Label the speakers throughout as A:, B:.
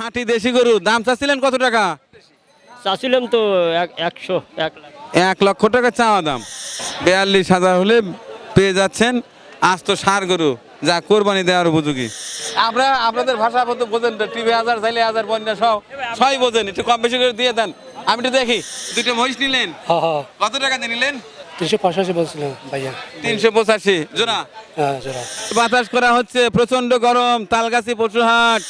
A: খাঁটি দেশি গরু দাম চাচ্ছিলেন কত টাকা?
B: চাচ্ছিলাম তো এক- একশো এক
A: এক লক্ষ টাকা চাওয়া দাম। বিয়াল্লিশ হাজার হলে পেয়ে যাচ্ছেন আজ তো সার গরু যা কোরবানি দেওয়ার উপযোগী। আমরা আপনাদের ভাষা মতো বোঝেন তো টিভি হাজার চাইলে হাজার বন্যা সব সবাই বোঝেন। একটু কম বেশি করে দিয়ে দেন। আমি তো দেখি দুটো মহিষ নিলেন?
C: হ্যাঁ হ্যাঁ।
A: কত টাকা দিয়ে নিলেন?
C: তিনশো পঁচাশি বলছিলাম ভাইয়া।
A: তিনশো পঁচাশি। জোনা
C: হ্যাঁ জোড়া।
A: বাতাস করা হচ্ছে প্রচণ্ড গরম তালগাছি পশুহাট।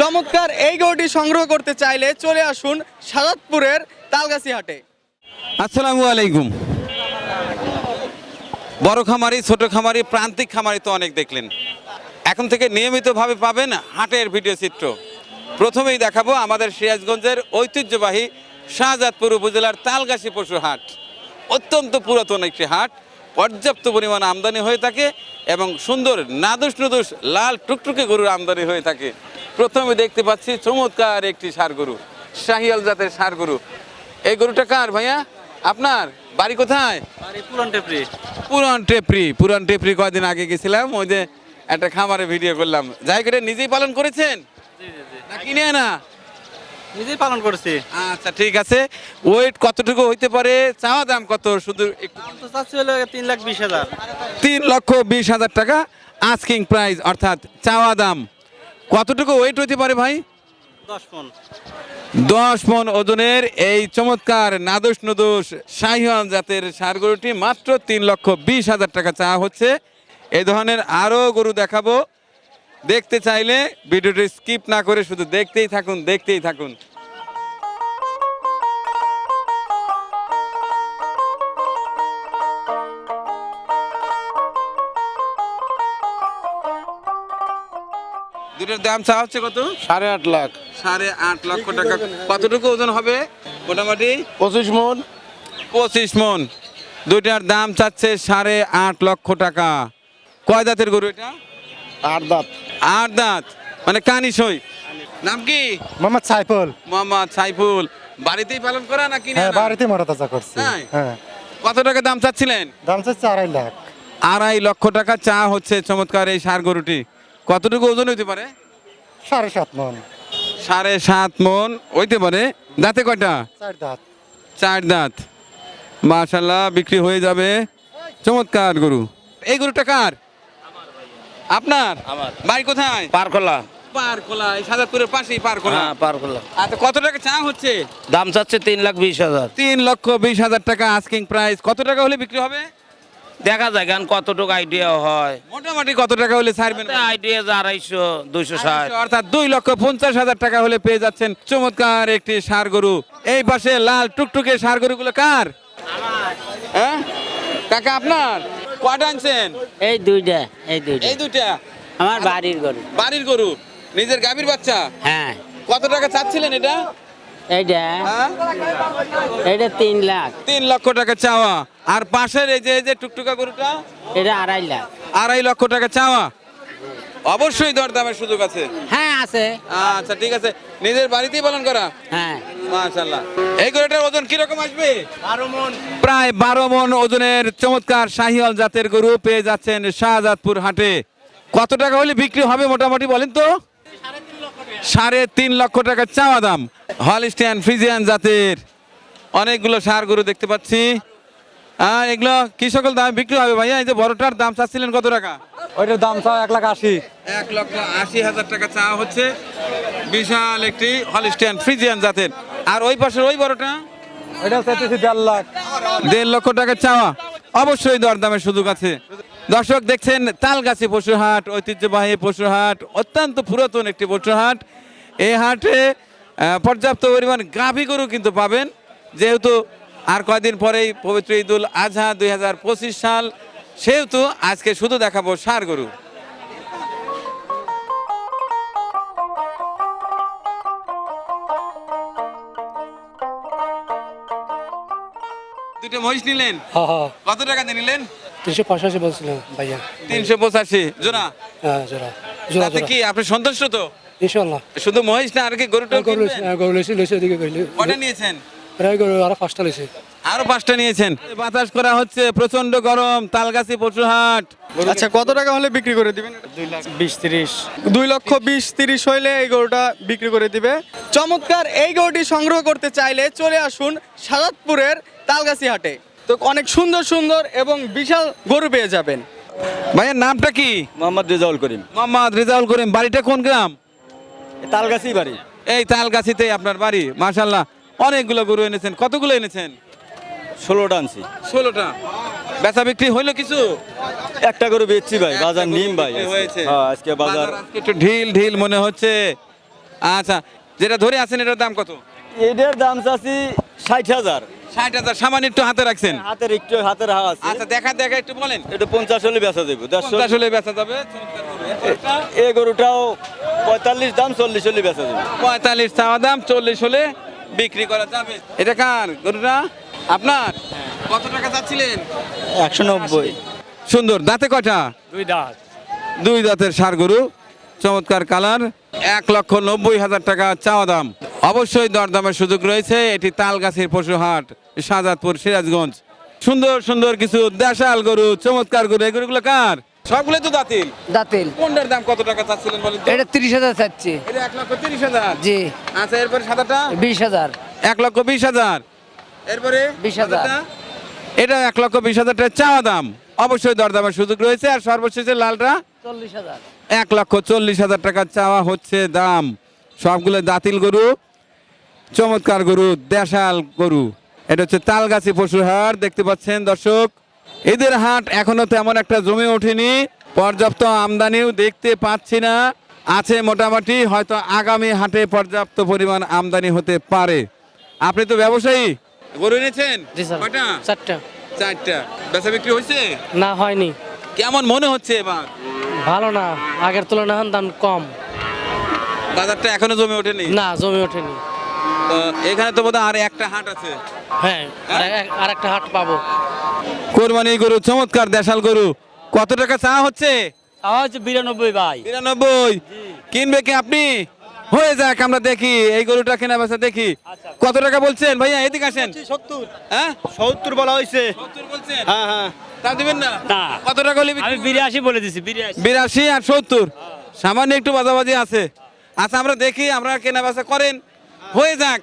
D: চমৎকার এই গরুটি সংগ্রহ করতে চাইলে চলে আসুন সাজাদপুরের তালগাছি হাটে।
A: আসসালামু আলাইকুম। বড় খামারি ছোট খামারি প্রান্তিক খামারি তো অনেক দেখলেন। এখন থেকে নিয়মিতভাবে পাবেন হাটের ভিডিও চিত্র। প্রথমেই দেখাবো আমাদের সিরাজগঞ্জের ঐতিহ্যবাহী শাহজাদপুর উপজেলার তালগাছি পশু হাট অত্যন্ত পুরাতন একটি হাট পর্যাপ্ত পরিমাণ আমদানি হয়ে থাকে এবং সুন্দর নাদুস নুদুস লাল টুকটুকে গরুর আমদানি হয়ে থাকে। প্রথমে দেখতে পাচ্ছি চমৎকার একটি সার গরু শাহিয়াল জাতের সার গরু। এই গরুটা কার ভাইয়া? আপনার? বাড়ি কোথায়?
B: পুরান টেপরি।
A: পুরান টেপরি পুরান টেপরি কয়দিন আগে গেছিলাম ওই যে একটা খামারে ভিডিও করলাম। যাই করে নিজেই পালন করেছেন? না কিনে না
B: নিজেই পালন করছি।
A: আচ্ছা ঠিক আছে। ওয়েট কতটুকু হইতে পারে? চাওয়া দাম কত? শুধু একটু
B: চাচ্ছি হলো তিন লাখ বিশ হাজার।
A: তিন লক্ষ বিশ হাজার টাকা। আস্কিং প্রাইস অর্থাৎ চাওয়া দাম। কতটুকু ওয়েট হইতে পারে ভাই?
B: দশ মন।
A: দশ মন ওজনের এই চমৎকার নাদুস নদুস শাহিওয়াল জাতের সার গরুটি মাত্র তিন লক্ষ বিশ হাজার টাকা চাওয়া হচ্ছে। এই ধরনের আরও গরু দেখাবো। দেখতে চাইলে ভিডিওটি স্কিপ না করে শুধু দেখতেই থাকুন দেখতেই থাকুন। দুটোর দাম চাওয়া হচ্ছে কত?
E: সাড়ে আট লাখ।
A: সাড়ে আট লক্ষ টাকা। কতটুকু ওজন হবে মোটামুটি?
E: পঁচিশ মন।
A: পঁচিশ মন। দুইটার দাম চাচ্ছে সাড়ে আট লক্ষ টাকা। কয় দাঁতের গরু এটা?
E: আট দাঁত।
A: আট দাঁত মানে কানি সই। নাম কি?
C: মোহাম্মদ সাইফুল।
A: মোহাম্মদ সাইফুল। বাড়িতেই পালন করা না কিনে
C: হ্যাঁ
A: আনা?
C: বাড়িতে মরা তাজা করছি হ্যাঁ।
A: কত টাকা দাম চাচ্ছিলেন?
C: দাম চাচ্ছে আড়াই লাখ।
A: আড়াই লক্ষ টাকা চা হচ্ছে চমৎকার এই সার গরুটি। কতটুকু ওজন হইতে পারে?
C: সাড়ে সাত মন।
A: সাড়ে সাত মন হইতে পারে। দাঁতে কয়টা?
C: চার দাঁত।
A: চার দাঁত। মাশাল্লাহ বিক্রি হয়ে যাবে। চমৎকার গরু। এই গরুটা কার? আপনার?
B: আমার।
A: বাড়ি কোথায়?
E: পারকলা
A: পারকোলা এই সাজাদপুরের পাশেই পারকোলা
E: হ্যাঁ পারকলা
A: আচ্ছা কত টাকা চা হচ্ছে?
E: দাম চাচ্ছে তিন লাখ বিশ হাজার।
A: তিন লক্ষ বিশ হাজার টাকা আস্কিং প্রাইস কত টাকা হলে বিক্রি হবে?
E: দেখা যায় গান কতটুকু আইডিয়া হয়।
A: মোটামুটি কত টাকা হলে ছাড়বেন?
E: আইডিয়া যে আড়াইশো দুইশো ষাট।
A: অর্থাৎ দুই লক্ষ পঞ্চাশ হাজার টাকা হলে পেয়ে যাচ্ছেন চমৎকার একটি সার গরু। এই পাশে লাল টুকটুকে সার গরুগুলো কার? হ্যাঁ? কাকা আপনার? কয়টা আনছেন?
F: এই দুইটা এই দুইটা।
A: এই দুইটা?
F: আমার বাড়ির গরু।
A: বাড়ির গরু? নিজের গাভীর বাচ্চা?
F: হ্যাঁ।
A: কত টাকা চাচ্ছিলেন এটা?
F: এইটা?
A: হ্যাঁ?
F: এটা তিন লাখ।
A: তিন লক্ষ টাকা চাওয়া। আর পাশের এই যে এই যে টুকটুকা গরুটা?
F: এটা আড়াই লাখ।
A: আড়াই লক্ষ টাকা চাওয়া? অবশ্যই দরদামের সুযোগ আছে।
F: হ্যাঁ আছে।
A: আচ্ছা ঠিক আছে। নিজের বাড়িতেই পালন করা?
F: হ্যাঁ।
A: এই গরুটার ওজন কীরকম আসবে? প্রায় বারো মন ওজনের চমৎকার শাহিওয়াল জাতের গরু পেয়ে যাচ্ছেন শাহজাদপুর হাটে। কত টাকা হলে বিক্রি হবে মোটামুটি বলেন তো? সাড়ে তিন লক্ষ টাকা চাওয়া দাম। হলিস্টিয়ান ফ্রিজিয়ান জাতের। অনেকগুলো সার গরু দেখতে পাচ্ছি। আর এগুলো কি সকল দাম বিক্রি হবে ভাইয়া? এই যে বড়টার দাম চাচ্ছিলেন কত টাকা?
C: ওইটার দাম চাও এক লাখ আশি।
A: এক লক্ষ আশি হাজার টাকা চাওয়া হচ্ছে। বিশাল একটি হলিস্টিয়ান ফ্রিজিয়ান জাতের। আর ওই পাশের ওই বড়টা?
C: ওইটা চাইতেছি দেড় লাখ।
A: দেড় লক্ষ টাকা চাওয়া। অবশ্যই দরদামের সুযোগ আছে। দর্শক দেখছেন তালগাছি পশুহাট ঐতিহ্যবাহী পশুহাট অত্যন্ত পুরাতন একটি পশুহাট এই হাটে পর্যাপ্ত পরিমাণ গাভী গরু কিন্তু পাবেন। যেহেতু আর কয়দিন পরেই পবিত্র ঈদুল আজহা দুই সাল। সেহেতু আজকে শুধু দেখাবো সার গরু। দুটো মহিষ নিলেন?
C: হ্যাঁ হ্যাঁ।
A: কত টাকা দিয়ে নিলেন?
C: তিনশো পঁচাশি বলছিলাম ভাইয়া।
A: তিনশো পঁচাশি। জোনা
C: হ্যাঁ জোড়া। জোড়া
A: তাতে কি আপনি সন্তুষ্ট তো?
C: ইনশাল্লাহ
A: শুধু মহিষ না আর কি গরুটা
C: গরু গরু লইছি লইছি ওদিকে
A: কটা নিয়েছেন?
C: প্রায় গরু আরও পাঁচটা লইছি
A: আরও পাঁচটা নিয়েছেন। বাতাস করা হচ্ছে প্রচণ্ড গরম তালগাছি পশুহাট।
D: আচ্ছা কত টাকা হলে বিক্রি করে দিবেন?
B: বিশ তিরিশ।
D: দুই লক্ষ বিশ তিরিশ হইলে এই গরুটা বিক্রি করে দিবে। চমৎকার এই গরুটি সংগ্রহ করতে চাইলে চলে আসুন সাজাদপুরের তালগাছি হাটে। তো অনেক সুন্দর সুন্দর এবং বিশাল গরু পেয়ে যাবেন।
A: ভাইয়ের নামটা কি?
G: মোহাম্মদ রেজাউল করিম।
A: মোহাম্মদ রেজাউল করিম বাড়িটা কোন গ্রাম?
G: তালগাছি বাড়ি।
A: এই তালগাছিতে আপনার বাড়ি মাশাল্লাহ অনেকগুলো গরু এনেছেন। কতগুলো এনেছেন?
G: ষোলোটা আনছি।
A: ষোলোটা। বেচা বিক্রি হইল কিছু?
G: একটা গরু বেচছি ভাই বাজার নিম ভাই।
A: হয়েছে।
G: হ্যাঁ আজকে বাজার
A: একটু ঢিল ঢিল মনে হচ্ছে। আচ্ছা যেটা ধরে আছেন এটার দাম কত?
G: এটার দাম চাচ্ছি ষাট হাজার।
A: ষাট হাজার সামান্য একটু হাতে রাখছেন।
G: হাতের একটু হাতের হাওয়া আছে।
A: আচ্ছা দেখা দেখা একটু বলেন।
G: এটা পঞ্চাশ হলে বেচা দেবো দেড়শো।
A: পঞ্চাশ হলে বেচা যাবে?
G: এই গরুটাও পঁয়তাল্লিশ দাম চল্লিশ হলে বেচা দেবো
A: পঁয়তাল্লিশ চাওয়া দাম চল্লিশ হলে বিক্রি করা যাবে। এটা কার? গরুটা? আপনার? কত টাকা চাচ্ছিলেন?
G: একশো নব্বই।
A: সুন্দর। দাঁতে কটা
B: দুই দাঁত।
A: দুই দাঁতের সার গরু। চমৎকার কালার। এক লক্ষ নব্বই হাজার টাকা চাওয়া দাম। অবশ্যই দরদামের সুযোগ রয়েছে। এটি তালগাছির পশু হাট শাহজাদপুর সিরাজগঞ্জ। সুন্দর সুন্দর কিছু দেশাল গরু চমৎকার গরু। এই গরুগুলো কার? সবগুলো তো দাঁতিল।
H: দাঁতেল।
A: কোনটার দাম কত টাকা চাচ্ছিলেন বলেন
H: এটা তিরিশ হাজার চাচ্ছি।
A: এটা এক লক্ষ তিরিশ হাজার?
H: জি।
A: আচ্ছা এরপরে সাদাটা?
H: বিশ হাজার।
A: এক লক্ষ বিশ হাজার। এরপরে
H: 20,000
A: সাদাটা? এটা এক লক্ষ বিশ হাজার টাকা চাওয়া দাম। অবশ্যই দরদামের সুযোগ রয়েছে আর সর্বশেষে লালটা?
H: চল্লিশ হাজার।
A: এক লক্ষ চল্লিশ হাজার টাকা চাওয়া হচ্ছে দাম। সবগুলো দাঁতিল গরু চমৎকার গরু দেশাল গরু। এটা হচ্ছে তালগাছি পশুর হাট দেখতে পাচ্ছেন দর্শক। এদের হাট এখনও তেমন একটা জমে ওঠেনি। পর্যাপ্ত আমদানিও দেখতে পাচ্ছি না। আছে মোটামুটি হয়তো আগামী হাটে পর্যাপ্ত পরিমাণ আমদানি হতে পারে। আপনি তো ব্যবসায়ী। গরু এনেছেন? কয়টা?
B: চারটা।
A: চারটা। বেচা বিক্রি হয়েছে?
B: না হয়নি।
A: কেমন মনে হচ্ছে এবার?
B: ভালো না আগের তুলনায় দাম কম।
A: বাজারটা এখনও জমে ওঠেনি?
B: না জমে ওঠেনি।
A: এখানে তো বোধহয় আর একটা হাট আছে।
B: হ্যাঁ আর আর একটা হাট পাবো।
A: কোরবানি গরু চমৎকার দেশাল গরু। কত টাকা চা হচ্ছে?
B: বিরানব্বই ভাই।
A: বিরানব্বই। কিনবে কি আপনি? হয়ে যাক আমরা দেখি। এই গরুটা কেনা বেচা দেখি কত টাকা বলছেন? ভাইয়া এদিকে আসেন।
G: সত্তর।
A: হ্যাঁ?
G: সত্তর বলা হয়েছে। হ্যাঁ হ্যাঁ।
A: তা দিবেন না?
B: না।
A: কত টাকা হলে
B: আমি বিরাশি বলে দিছি বিরাশি।
A: বিরাশি আর সত্তর। সামান্য একটু বাজাবাজি আছে। আচ্ছা আমরা দেখি আমরা কেনা বেচা করেন। হয়ে যাক।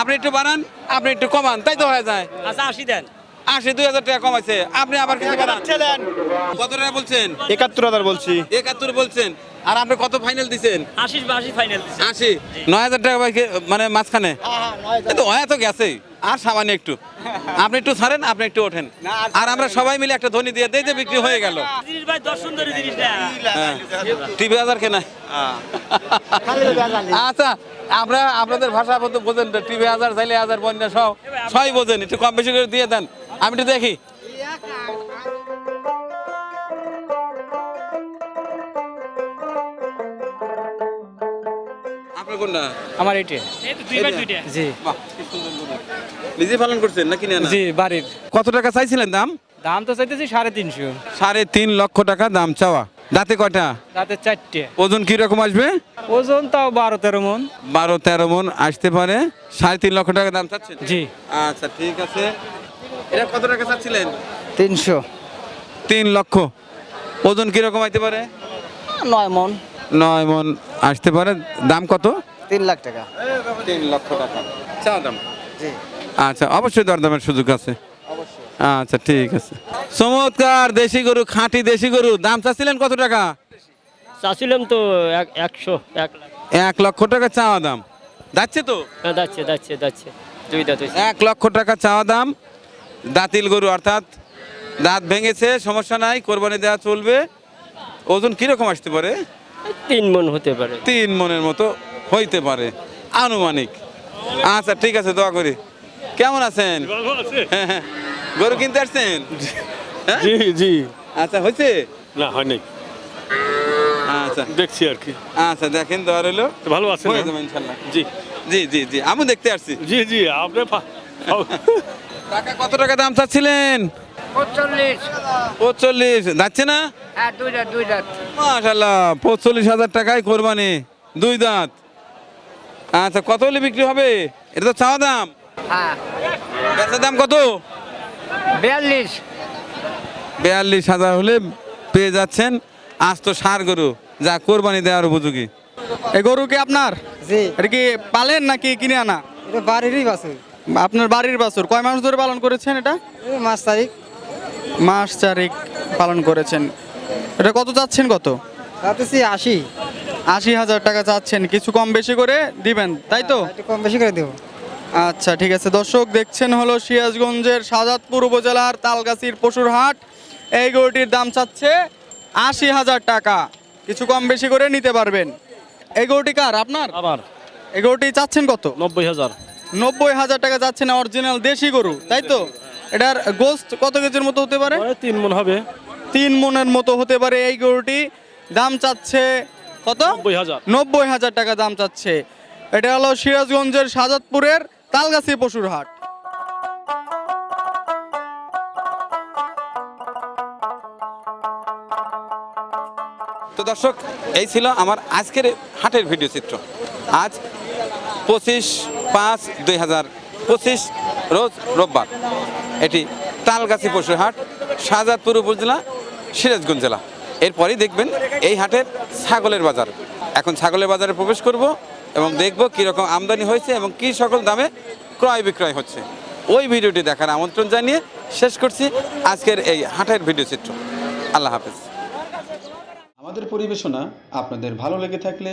A: আপনি একটু বাড়ান আপনি একটু কমান। তাই তো হয়ে যায়।
B: আচ্ছা আশি দেন।
A: আশি দুই হাজার টাকা কমাইছে। আপনি আবার কিছু বাড়ান কত টাকা বলছেন?
G: একাত্তর হাজার বলছি।
A: একাত্তর বলছেন। আর আপনি কত ফাইনাল দিছেন?
B: আশি আশি ফাইনাল
A: আশি? নয় হাজার টাকা মানে মাঝখানে? এ তো তো গেছেই আর সামান্য একটু। আপনি একটু ছাড়েন আপনি একটু ওঠেন। আর আমরা সবাই মিলে একটা ধ্বনি দিয়ে দেই যে বিক্রি হয়ে গেল।
B: জিনিস ভাই দশ সুন্দরী জিনিসটা
A: টিভি হাজার কেনা। আচ্ছা আমরা আপনাদের ভাষা বোঝেন টিভি হাজার চাইলে হাজার বন্যা সব সবাই বোঝেন। একটু কম বেশি করে দিয়ে দেন। আমি একটু দেখি।
B: আমার এইটা। দুই ভাই দুইটা। জি।
A: বাহ, কি সুন্দর গরু। নিজে পালন করছেন নাকি না
B: জি বাড়ির।
A: কত টাকা চাইছিলেন দাম?
B: দাম তো চাইতেছি সাড়ে তিনশো।
A: সাড়ে তিন লক্ষ টাকা দাম চাওয়া। দাঁতে কয়টা?
B: রাতে চারটে।
A: ওজন কি রকম আসবে?
B: ওজন তাও বারো তেরো মন।
A: বারো তেরো মন আসতে পারে। সাড়ে তিন লক্ষ টাকা দাম চাচ্ছেন?
B: জি।
A: আচ্ছা ঠিক আছে। এটা কত টাকা চাচ্ছিলেন?
H: তিনশো।
A: তিন লক্ষ। ওজন কি রকম আইতে পারে?
H: নয় মন।
A: নয় মন আসতে পারে। দাম কত?
H: তিন লাখ টাকা।
A: তিন লক্ষ টাকা। চাওয়া দাম।
H: জি।
A: আচ্ছা অবশ্যই দরদামের সুযোগ আছে। আচ্ছা ঠিক আছে। চমৎকার দেশি গরু খাঁটি দেশি গরু। দাম চাচ্ছিলেন কত টাকা?
B: চাচ্ছিলাম তো এক একশো এক
A: এক লক্ষ টাকা চাওয়া দাম। যাচ্ছে তো?
B: হ্যাঁ যাচ্ছে যাচ্ছে যাচ্ছে।
A: এক লক্ষ টাকা চাওয়া দাম। দাঁতিল গরু অর্থাৎ দাঁত ভেঙেছে সমস্যা নাই কোরবানি দেওয়া চলবে। ওজন কীরকম আসতে পারে?
B: তিন মন হতে পারে।
A: তিন মনের মতো হইতে পারে। আনুমানিক। আচ্ছা ঠিক আছে দোয়া করি। কেমন আছেন? হ্যাঁ, হ্যাঁ। গরু কিনতে আসছেন? হ্যাঁ?
I: জি জি।
A: আচ্ছা হয়েছে?
I: না হয়নি।
A: আচ্ছা।
I: দেখছি আর কি।
A: আচ্ছা দেখেন দেওয়া রইল।
I: ভালো আছেন?
A: যাবে ইনশাল্লাহ।
I: জি।
A: জি জি জি। আমি দেখতে আসছি।
I: জি জি আপনি
A: টাকা কত টাকা দাম চাচ্ছিলেন?
H: পঁচল্লিশ
A: যাচ্ছে না?
H: হ্যাঁ
A: মাশাল্লাহ পঁচল্লিশ হাজার টাকায় কোরবানি দুই দাঁত। আচ্ছা কত হলে বিক্রি হবে? এটা তো চাওয়া দাম।
H: হ্যাঁ।
A: বেচার দাম কত?
H: বিয়াল্লিশ।
A: বিয়াল্লিশ হাজার হলে পেয়ে যাচ্ছেন আস্ত সার গরু যা কোরবানি দেওয়ার উপযোগী।
D: এই গরু কি আপনার? এটা কি পালেন নাকি কিনে আনা?
H: এটা বাড়িরই বাসে
D: আপনার বাড়ির বাছুর কয় মাস ধরে পালন করেছেন এটা?
H: মাস তারিখ।
D: মাস চারিক পালন করেছেন। এটা কত চাচ্ছেন কত?
H: তাতেছি আশি।
D: আশি হাজার টাকা চাচ্ছেন কিছু কম বেশি করে দিবেন তাই তো?
H: কম বেশি করে দেবো।
D: আচ্ছা ঠিক আছে। দর্শক দেখছেন হলো সিরাজগঞ্জের শাহজাদপুর উপজেলার তালগাছির পশুর হাট এই গরুটির দাম চাচ্ছে আশি হাজার টাকা। কিছু কম বেশি করে নিতে পারবেন। এই গরুটি কার আপনার?
B: আবার
D: এই গরুটি চাচ্ছেন কত?
B: নব্বই হাজার।
D: নব্বই হাজার টাকা যাচ্ছে না অরিজিনাল দেশি গরু তাই তো? এটার গোস্ত কত কেজির মতো হতে পারে?
B: তিন মন হবে।
D: তিন মনের মতো হতে পারে এই গরুটি। দাম চাচ্ছে কত?
B: নব্বই হাজার।
D: নব্বই হাজার টাকা দাম চাচ্ছে। এটা হলো সিরাজগঞ্জের শাহজাদপুরের তালগাছি পশুর হাট।
A: তো দর্শক এই ছিল আমার আজকের হাটের ভিডিও চিত্র। আজ পঁচিশ পাঁচ, দুই হাজার পঁচিশ, রোজ রোববার। এটি তালগাছি পশুর হাট, শাহজাদপুর উপজেলা, সিরাজগঞ্জ জেলা। এরপরেই দেখবেন এই হাটের ছাগলের বাজার। এখন ছাগলের বাজারে প্রবেশ করব এবং দেখব কীরকম আমদানি হয়েছে এবং কী সকল দামে ক্রয় বিক্রয় হচ্ছে। ওই ভিডিওটি দেখার আমন্ত্রণ জানিয়ে শেষ করছি আজকের এই হাটের ভিডিও চিত্র। আল্লাহ হাফেজ।
J: আমাদের পরিবেশনা আপনাদের ভালো লেগে থাকলে